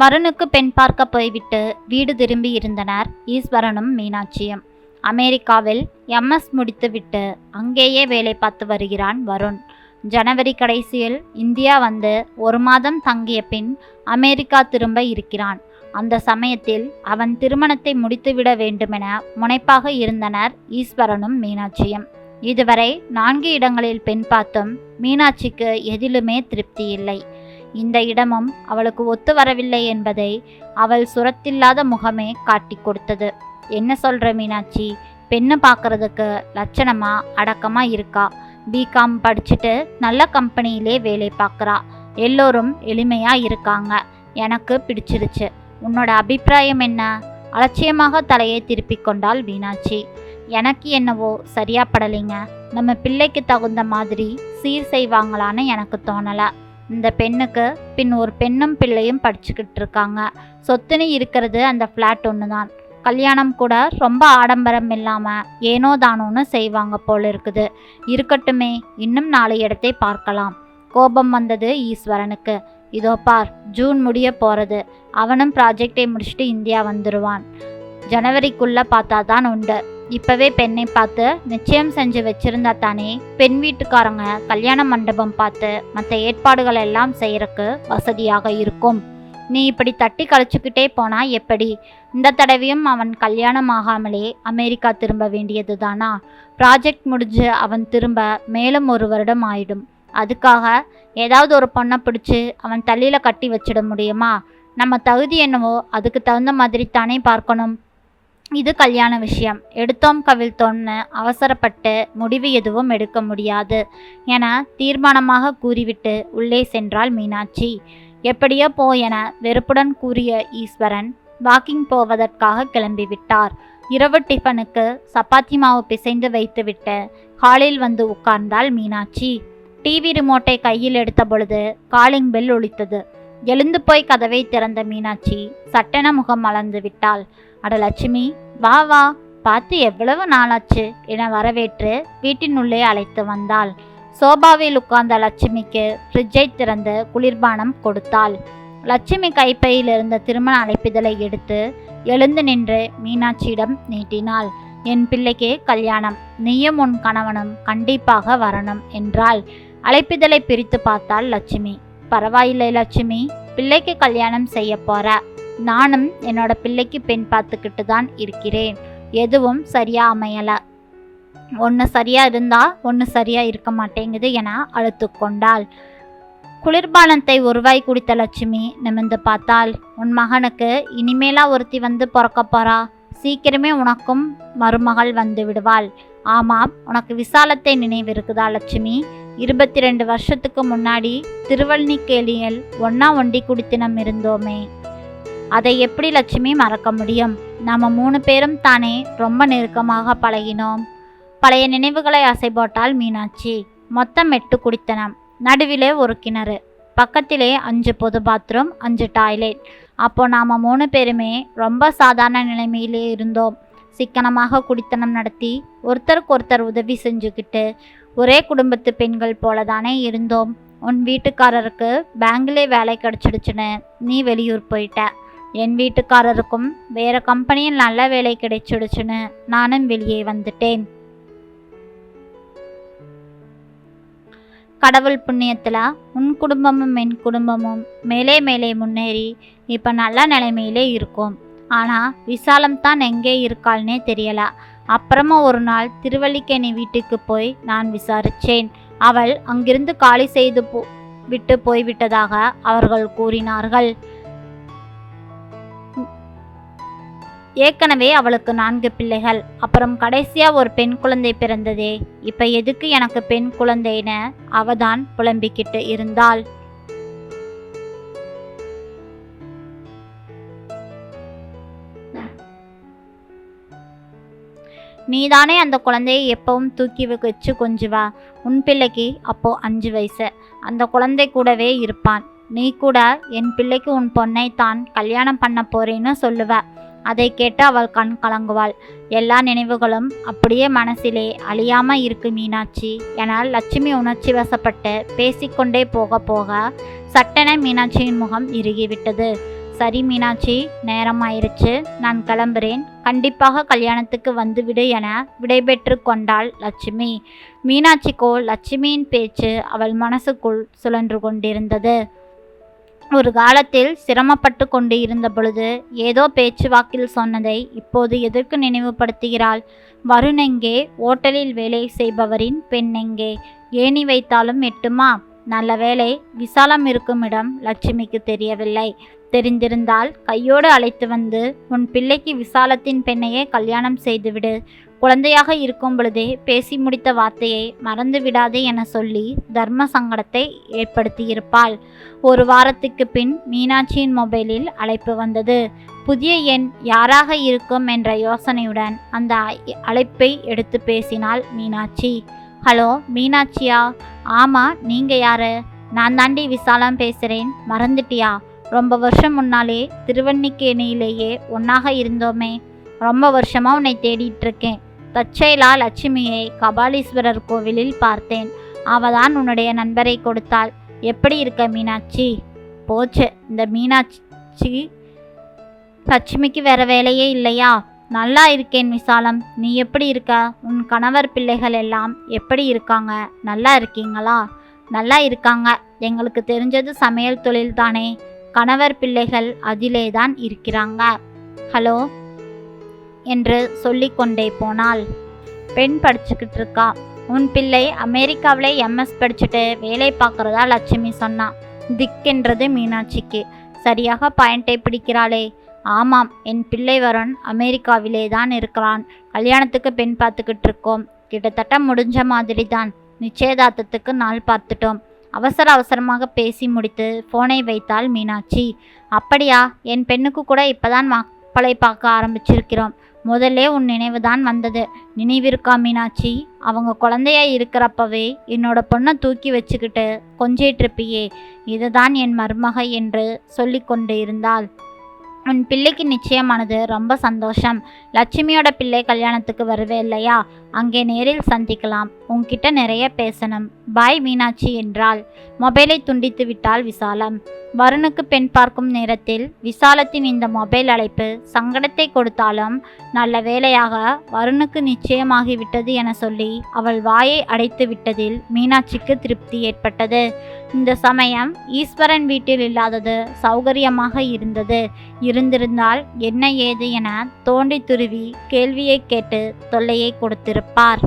வருணுக்கு பெண் பார்க்க போய்விட்டு வீடு திரும்பி இருந்தனர். ஈஸ்வரனும் மீனாட்சியும். அமெரிக்காவில் எம்எஸ் முடித்துவிட்டு அங்கேயே வேலை பார்த்து வருகிறான் வருண். ஜனவரி கடைசியில் இந்தியா வந்து ஒரு மாதம் தங்கிய பின் அமெரிக்கா திரும்ப இருக்கிறான். அந்த சமயத்தில் அவன் திருமணத்தை முடித்துவிட வேண்டுமென முனைப்பாக இருந்தனர் ஈஸ்வரனும் மீனாட்சியும். இதுவரை நான்கு இடங்களில் பெண் பார்த்தும் மீனாட்சிக்கு எதிலுமே திருப்தி இல்லை. இந்த இடமும் அவளுக்கு ஒத்து வரவில்லை என்பதை அவள் சுரத்தில்லாத முகமே காட்டி கொடுத்தது. என்ன சொல்ற மீனாட்சி? பெண்ணு பார்க்கறதுக்கு லட்சணமா அடக்கமா இருக்கா? பிகாம் படிச்சுட்டு நல்ல கம்பெனியிலே வேலை பார்க்குறா. எல்லோரும் எளிமையா இருக்காங்க. எனக்கு பிடிச்சிருச்சு. உன்னோட அபிப்பிராயம் என்ன? அலட்சியமாக தலையை திருப்பி கொண்டாள் மீனாட்சி. எனக்கு என்னவோ சரியா படலைங்க. நம்ம பிள்ளைக்கு தகுந்த மாதிரி சீர் செய்வாங்களான்னு எனக்கு தோணலை. இந்த பெண்ணுக்கு பின் ஒரு பெண்ணும் பிள்ளையும் படிச்சுக்கிட்டு இருக்காங்க சொத்துன்னு இருக்கிறது அந்த ஃப்ளாட் ஒன்று தான் கல்யாணம் கூட ரொம்ப ஆடம்பரம் இல்லாமல் ஏனோ தானோன்னு செய்வாங்க போல இருக்குது. இருக்கட்டுமே இன்னும் நாலு இடத்தை பார்க்கலாம். கோபம் வந்தது ஈஸ்வரனுக்கு. இதோ பார் ஜூன் முடிய போகிறது அவனும் ப்ராஜெக்டை முடிச்சுட்டு இந்தியா வந்துடுவான் ஜனவரிக்குள்ளே பார்த்தா தான் உண்டு. இப்போவே பெண்ணை பார்த்து நிச்சயம் செஞ்சு வச்சிருந்தா தானே? பெண் வீட்டுக்காரங்க கல்யாண மண்டபம் பார்த்து மற்ற ஏற்பாடுகள் எல்லாம் செய்யறக்கு வசதியாக இருக்கும். நீ இப்படி தட்டி கழிச்சுக்கிட்டே போனா எப்படி? இந்த தடவையும் அவன் கல்யாணம் ஆகாமலே அமெரிக்கா திரும்ப வேண்டியது தானா ப்ராஜெக்ட் முடிஞ்சு அவன் திரும்ப மேலும் ஒரு வருடம் ஆயிடும். அதுக்காக ஏதாவது ஒரு பொண்ணை பிடிச்சி அவன் தள்ளியில் கட்டி வச்சிட முடியுமா? நம்ம தகுதி என்னவோ அதுக்கு தகுந்த மாதிரி தானே பார்க்கணும். இது கல்யாண விஷயம். எடுத்தோம் கவிழ்த்தோம்னு அவசரப்பட்டு முடிவு எதுவும் எடுக்க முடியாது என தீர்மானமாக கூறிவிட்டு உள்ளே சென்றாள் மீனாட்சி. எப்படியோ போ என வெறுப்புடன் கூறிய ஈஸ்வரன் வாக்கிங் போவதற்காக கிளம்பிவிட்டார் இரவு டிஃபனுக்கு சப்பாத்தி மாவு பிசைந்து வைத்துவிட்டு ஹாலில் வந்து உட்கார்ந்தாள் மீனாட்சி. டிவி ரிமோட்டை கையில் எடுத்த பொழுது காலிங் பெல் ஒழித்தது எழுந்து போய் கதவை திறந்த மீனாட்சி சட்டென முகம் மலர்ந்து விட்டாள். அட லட்சுமி வா வா பார்த்து எவ்வளவு நாளாச்சு என வரவேற்று வீட்டினுள்ளே அழைத்து வந்தாள். சோபாவில் உட்கார்ந்த லட்சுமிக்கு ஃப்ரிட்ஜை திறந்து குளிர்பானம் கொடுத்தாள். லட்சுமி கைப்பையில் இருந்த திருமண அழைப்பிதழை எடுத்து எழுந்து நின்று மீனாட்சியிடம் நீட்டினாள். என் பிள்ளைக்கு கல்யாணம். நீயும் உன் கணவனும் கண்டிப்பாக வரணும் என்றாள். அழைப்பிதழை பிரித்து பார்த்தாள் லட்சுமி. பரவாயில்லை லட்சுமி. பிள்ளைக்கு கல்யாணம் செய்ய போற. நானும் என்னோட பிள்ளைக்கு பெண் பார்த்துக்கிட்டு தான் இருக்கிறேன். எதுவும் சரியா அமையல. ஒன்று சரியா இருந்தா ஒன்று சரியா இருக்க மாட்டேங்குது என அழுத்து கொண்டாள். குளிர்பானத்தை ஒருவாய் குடித்த லட்சுமி நிமிர்ந்து பார்த்தாள். உன் மகனுக்கு இனிமேலா ஒருத்தி வந்து பிறக்க போறா. சீக்கிரமே உனக்கும் மருமகள் வந்து விடுவாள். ஆமாம் உனக்கு விசாலத்தை நினைவிருக்குதா லட்சுமி? இருபத்தி ரெண்டு வருஷத்துக்கு முன்னாடி திருவள்ளிக்கேலியில் ஒன்றா ஒண்டி குடித்தினம் இருந்தோமே. அதை எப்படி லட்சுமி மறக்க முடியும்? நாம் மூணு பேரும் தானே ரொம்ப நெருக்கமாக பழகினோம். பழைய நினைவுகளை அசை போட்டாள் மீனாட்சி. மொத்தம் எட்டு குடித்தனம். நடுவிலே ஒரு கிணறு. பக்கத்திலே அஞ்சு பொது பாத்ரூம் அஞ்சு டாய்லெட். அப்போ நாம் மூணு பேருமே ரொம்ப சாதாரண நிலைமையிலே இருந்தோம். சிக்கனமாக குடித்தனம் நடத்தி ஒருத்தருக்கு ஒருத்தர் உதவி செஞ்சுக்கிட்டு ஒரே குடும்பத்து பெண்கள் போல தானே இருந்தோம். உன் வீட்டுக்காரருக்கு பேங்கிலே வேலை கிடச்சிடுச்சுன்னு நீ வெளியூர் போயிட்ட. என் வீட்டுக்காரருக்கும் வேற கம்பெனியில் நல்ல வேலை கிடைச்சிடுச்சுன்னு நானும் வெளியே வந்துட்டேன். கடவுள் புண்ணியத்தில் உன் குடும்பமும் என் குடும்பமும் மேலே மேலே முன்னேறி இப்போ நல்ல நிலைமையிலே இருக்கும். ஆனால் விசாலம் தான் எங்கே இருக்காள்னே தெரியலை. அப்புறமா ஒரு நாள் திருவல்லிக்கேணி வீட்டுக்கு போய் நான் விசாரித்தேன் அவள் அங்கிருந்து காலி செய்து போ விட்டு போய்விட்டதாக அவர்கள் கூறினார்கள். ஏற்கனவே அவளுக்கு நான்கு பிள்ளைகள். அப்புறம் கடைசியாக ஒரு பெண் குழந்தை பிறந்ததே. இப்போ எதுக்கு எனக்கு பெண் குழந்தைன்னு அவதான் புலம்பிக்கிட்டு இருந்தாள். நீதானே அந்த குழந்தையை எப்பவும் தூக்கி வச்சு கொஞ்சுவா. உன் பிள்ளைக்கு அப்போ அஞ்சு வயசு. அந்த குழந்தை கூடவே இருப்பான். நீ கூட என் பிள்ளைக்கு உன் பொண்ணை தான் கல்யாணம் பண்ண போறேன்னு சொல்லுவ. அதை கேட்டு அவள் கண் கலங்குவாள். எல்லா நினைவுகளும் அப்படியே மனசிலே அழியாம இருக்கு மீனாட்சி. என லட்சுமி உணர்ச்சி வசப்பட்டு பேசிக்கொண்டே போக போக சட்டென மீனாட்சியின் முகம் இறுகிவிட்டது. சரி மீனாட்சி நேரம் ஆயிடுச்சு நான் கிளம்புறேன். கண்டிப்பாக கல்யாணத்துக்கு வந்துவிடு என விடைபெற்று கொண்டாள் லட்சுமி. மீனாட்சிக்கோ லட்சுமியின் பேச்சு அவள் மனசுக்குள் சுழன்று கொண்டிருந்தது. ஒரு காலத்தில் சிரமப்பட்டு கொண்டு இருந்த பொழுது ஏதோ பேச்சுவாக்கில் சொன்னதை இப்போது எதற்கு நினைவுபடுத்துகிறாள்? வருண் எங்கே? ஓட்டலில் வேலை செய்பவரின் பெண்ணெங்கே ஏணி வைத்தாலும் எட்டுமா? நல்ல வேளை விசாலம் இருக்கும் இடம் லட்சுமிக்கு தெரியவில்லை. தெரிந்திருந்தால் கையோடு அழைத்து வந்து உன் பிள்ளைக்கு விசாலத்தின் பெண்ணையே கல்யாணம் செய்துவிடு. குழந்தையாக இருக்கும் பொழுதே பேசி முடித்த வார்த்தையை மறந்து விடாதே என சொல்லி தர்ம சங்கடத்தை ஏற்படுத்தியிருப்பாள். ஒரு வாரத்துக்கு பின் மீனாட்சியின் மொபைலில் அழைப்பு வந்தது. புதிய எண் யாராக இருக்கும்? என்ற யோசனையுடன் அந்த அழைப்பை எடுத்து பேசினாள் மீனாட்சி. ஹலோ மீனாட்சியா? ஆமா நீங்க யாரு? நான் தாண்டி விசாலம் பேசுறேன். மறந்துட்டியா? ரொம்ப வருஷம் முன்னாலே திருவண்ணிக்கேணியிலேயே ஒன்னாக இருந்தோமே. ரொம்ப வருஷமாக உன்னை தேடிட்டு இருக்கேன் லட்சுமியை கபாலீஸ்வரர் கோவிலில் பார்த்தேன். அவள் தான் உன்னுடைய நண்பரை கொடுத்தாள். எப்படி இருக்க மீனாட்சி? போச்சு. இந்த மீனாட்சி லட்சுமிக்கு வேற வேலையே இல்லையா? நல்லா இருக்கேன் விசாலம். நீ எப்படி இருக்க? உன் கணவர் பிள்ளைகள் எல்லாம் எப்படி இருக்காங்க? நல்லா இருக்கீங்களா? நல்லா இருக்காங்க. எங்களுக்கு தெரிஞ்சது சமையல் தொழில் தானே கணவர் பிள்ளைகள் அதிலே தான் இருக்கிறாங்க. ஹலோ? என்று சொல்லிக்கொண்டே போனாள். பெண் படிச்சுக்கிட்டு இருக்கா உன் பிள்ளை அமெரிக்காவிலே எம்எஸ் படிச்சுட்டு வேலை பார்க்குறதா லட்சுமி சொன்னான் திக்கென்றது மீனாட்சிக்கு. சரியாக பாயிண்டை பிடிக்கிறாளே. ஆமாம் என் பிள்ளை வரன் அமெரிக்காவிலே தான் இருக்கிறான். கல்யாணத்துக்கு பெண் பார்த்துக்கிட்டு இருக்கோம் கிட்டத்தட்ட முடிஞ்ச மாதிரி தான் நிச்சயதார்த்தத்துக்கு நாள் பார்த்துட்டோம். அவசர அவசரமாக பேசி முடித்து ஃபோனை வைத்தாள் மீனாட்சி. அப்படியா என் பெண்ணுக்கு கூட இப்பதான் மாப்பிளை பார்க்க ஆரம்பிச்சிருக்கிறோம். முதல்ல உன் நினைவு தான் வந்தது. நினைவிருக்கா மீனாட்சி? அவங்க குழந்தையா இருக்கிறப்பவே என்னோட பொண்ணை தூக்கி வச்சுக்கிட்டு கொஞ்சிட்டிருப்பியே இதுதான் என் மருமக என்று சொல்லிக்கொண்டு இருந்தாள். உன் பிள்ளைக்கு நிச்சயமானது ரொம்ப சந்தோஷம். லட்சுமியோட பிள்ளை கல்யாணத்துக்கு வருவே இல்லையா? அங்கே நேரில் சந்திக்கலாம். உன்கிட்ட நிறைய பேசணும். பாய் மீனாட்சி என்றாள். மொபைலை துண்டித்து விட்டாள் விசாலம். வருணுக்கு பெண் பார்க்கும் நேரத்தில் விசாலத்தின் இந்த மொபைல் அழைப்பு சங்கடத்தை கொடுத்தாலும் நல்ல வேளையாக வருணுக்கு நிச்சயமாகிவிட்டது என சொல்லி அவள் வாயை அடைத்து விட்டதில் மீனாட்சிக்கு திருப்தி ஏற்பட்டது. இந்த சமயம் ஈஸ்வரன் வீட்டில் இல்லாதது சௌகரியமாக இருந்தது. இருந்திருந்தால் என்ன ஏது என தோண்டி துருவி கேள்வியை கேட்டு தொல்லையை கொடுத்திருப்பார்.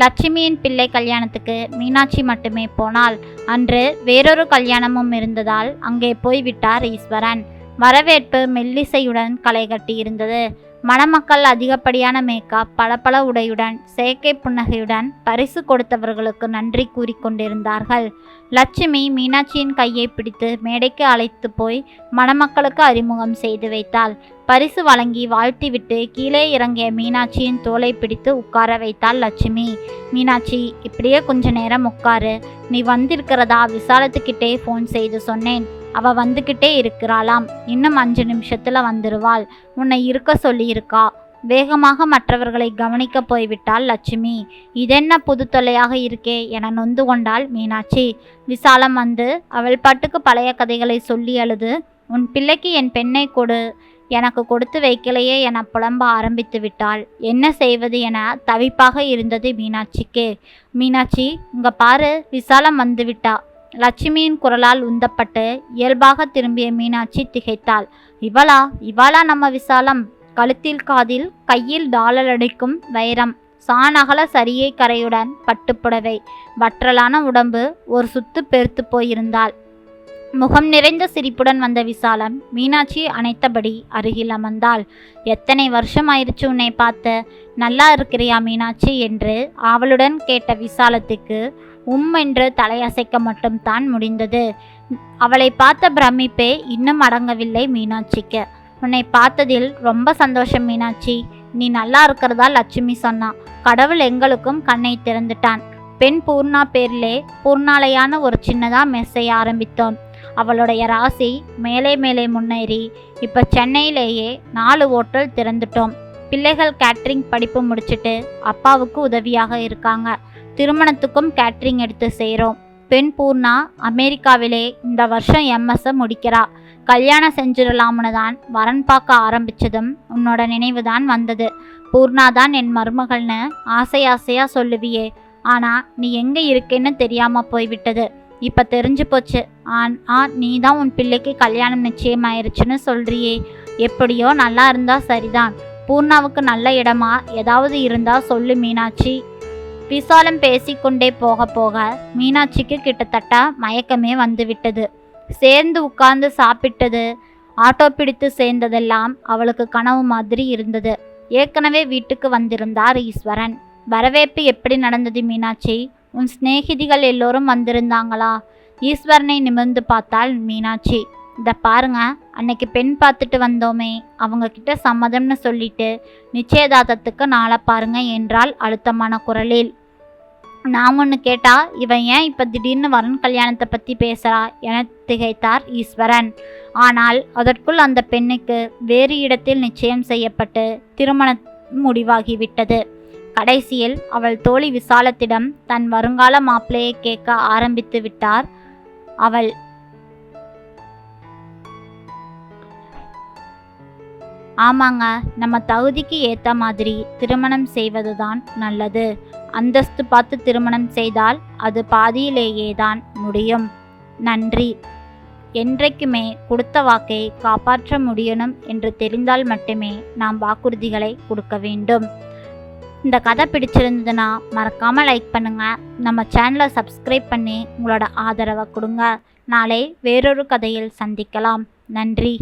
லட்சுமியின் பிள்ளை கல்யாணத்துக்கு மீனாட்சி மட்டுமே போனாள். அன்று வேறொரு கல்யாணமும் இருந்ததால் அங்கே போய்விட்டார் ஈஸ்வரன். வரவேற்பு மெல்லிசையுடன் களை கட்டியிருந்தது. மணமக்கள் அதிகப்படியான மேக்கப் பளபள உடையுடன் செயற்கை புன்னகையுடன் பரிசு கொடுத்தவர்களுக்கு நன்றி கூறிக்கொண்டிருந்தார்கள் லட்சுமி மீனாட்சியின் கையை பிடித்து மேடைக்கு அழைத்து போய் மணமக்களுக்கு அறிமுகம் செய்து வைத்தாள். பரிசு வழங்கி வாழ்த்திவிட்டு கீழே இறங்கிய மீனாட்சியின் தோலை பிடித்து உட்கார வைத்தாள் லட்சுமி. மீனாட்சி இப்படியே கொஞ்ச நேரம் உட்காரு. நீ வந்திருக்கிறதா? விசாலத்துக்கிட்டே ஃபோன் செய்து சொன்னேன். அவ வந்துக்கிட்டே இருக்கிறாளாம். இன்னும் அஞ்சு நிமிஷத்துல வந்துருவாள். உன்னை இருக்க சொல்லியிருக்கா. வேகமாக மற்றவர்களை கவனிக்க போய்விட்டாள் லட்சுமி. இதென்ன புது தொல்லையாக இருக்கே? என நொந்து கொண்டாள் மீனாட்சி. விசாலம் வந்து அவள் பாட்டுக்கு பழைய கதைகளை சொல்லி அழுது. உன் பிள்ளைக்கு என் பெண்ணை கொடு. எனக்கு கொடுத்து வைக்கலையே என புலம்ப ஆரம்பித்து விட்டாள். என்ன செய்வது என தவிப்பாக இருந்தது மீனாட்சிக்கு. மீனாட்சி இங்க பாரு விசாலம் வந்துவிட்டா லட்சுமியின் குரலால் உந்தப்பட்டு இயல்பாக திரும்பிய மீனாட்சி திகைத்தாள். இவளா? இவளா நம்ம விசாலம்? கழுத்தில் காதில் கையில் டாலர் அடிக்கும் வைரம். சாணகல சரியை கரையுடன் பட்டுப்புடவை வற்றலான உடம்பு ஒரு சுத்து பெருத்து போயிருந்தாள். முகம் நிறைந்த சிரிப்புடன் வந்த விசாலம் மீனாட்சி அணைத்தபடி அருகில் அமர்ந்தாள். எத்தனை வருஷம் ஆயிடுச்சு உன்னை பார்த்த? நல்லா இருக்கிறியா மீனாட்சி? என்று ஆவலுடன் கேட்ட விசாலத்துக்கு உம் என்று தலையசைக்க மட்டும்தான் முடிந்தது. அவளை பார்த்த பிரமிப்பே இன்னும் அடங்கவில்லை மீனாட்சிக்கு. உன்னை பார்த்ததில் ரொம்ப சந்தோஷம் மீனாட்சி. நீ நல்லா இருக்கிறதா? லட்சுமி சொன்னான் கடவுள் எங்களுக்கும் கண்ணை திறந்துட்டான். பெண் பூர்ணா பேர்லே பூர்ணாலையான ஒரு சின்னதாக மெஸ்ஸை ஆரம்பித்தோம். அவளுடைய ராசி மேலே மேலே முன்னேறி இப்போ சென்னையிலேயே நாலு ஓட்டல் திறந்துட்டோம். பிள்ளைகள் கேட்ரிங் படிப்பு முடிச்சுட்டு அப்பாவுக்கு உதவியாக இருக்காங்க. திருமணத்துக்கும் கேட்ரிங் எடுத்து செய்கிறோம் பெண் பூர்ணா அமெரிக்காவிலே இந்த வருஷம் எம்எஸ்ஸை முடிக்கிறா. கல்யாணம் செஞ்சிடலாம்னு தான் வரன் பார்க்க ஆரம்பிச்சதும் உன்னோட நினைவு தான் வந்தது. பூர்ணா தான் என் மருமகள்னு ஆசை ஆசையாக சொல்லுவியே. ஆனால் நீ எங்கே இருக்கேன்னு தெரியாமல் போய்விட்டது. இப்போ தெரிஞ்சு போச்சு. ஆ நீ தான் உன் பிள்ளைக்கு கல்யாணம் நிச்சயமாயிருச்சுன்னு சொல்றியே. எப்படியோ நல்லா இருந்தா சரிதான். பூர்ணாவுக்கு நல்ல இடமா ஏதாவது இருந்தா சொல்லு மீனாட்சி. விசாலம் பேசிக்கொண்டே போக போக மீனாட்சிக்கு கிட்டத்தட்ட மயக்கமே வந்துவிட்டது. சேர்ந்து உட்கார்ந்து சாப்பிட்டது ஆட்டோ பிடித்து சேர்ந்ததெல்லாம் அவளுக்கு கனவு மாதிரி இருந்தது. ஏற்கனவே வீட்டுக்கு வந்திருந்தார் ஈஸ்வரன். வரவேற்பு எப்படி நடந்தது மீனாட்சி? உன் சிநேகிதிகள் எல்லோரும் வந்திருந்தாங்களா? ஈஸ்வரனை நிமிர்ந்து பார்த்தாள் மீனாட்சி. இதை பாருங்க அன்னைக்கு பெண் பார்த்துட்டு வந்தோமே அவங்க கிட்ட சம்மதம்னு சொல்லிட்டு நிச்சயதார்த்தத்துக்கு நாளை பாருங்க என்றாள் அழுத்தமான குரலில். நான் ஒன்று கேட்டா இவன் ஏன் இப்போ திடீர்னு வரன் கல்யாணத்தை பற்றி பேசுகிறா என திகைத்தார் ஈஸ்வரன். ஆனால் அதற்குள் அந்த பெண்ணுக்கு வேறு இடத்தில் நிச்சயம் செய்யப்பட்டு திருமணம் முடிவாகிவிட்டது. கடைசியில் அவள் தோழி விசாலத்திடம் தன் வருங்கால மாப்பிள்ளையை கேட்க ஆரம்பித்து விட்டார். அவள் ஆமாங்க நம்ம தகுதிக்கு ஏற்ற மாதிரி திருமணம் செய்வதுதான் நல்லது. அந்தஸ்து பார்த்து திருமணம் செய்தால் அது பாதியிலேயே தான் முடியும். நன்றி. என்றைக்குமே கொடுத்த வாக்கை காப்பாற்ற முடியணும் என்று தெரிந்தால் மட்டுமே நாம் வாக்குறுதிகளை கொடுக்க வேண்டும். இந்த கதை பிடிச்சிருந்ததுன்னா மறக்காமல் லைக் பண்ணுங்கள் நம்ம சேனலை சப்ஸ்கிரைப் பண்ணி உங்களோட ஆதரவை கொடுங்க. நாளை வேறொரு கதையில் சந்திக்கலாம். நன்றி.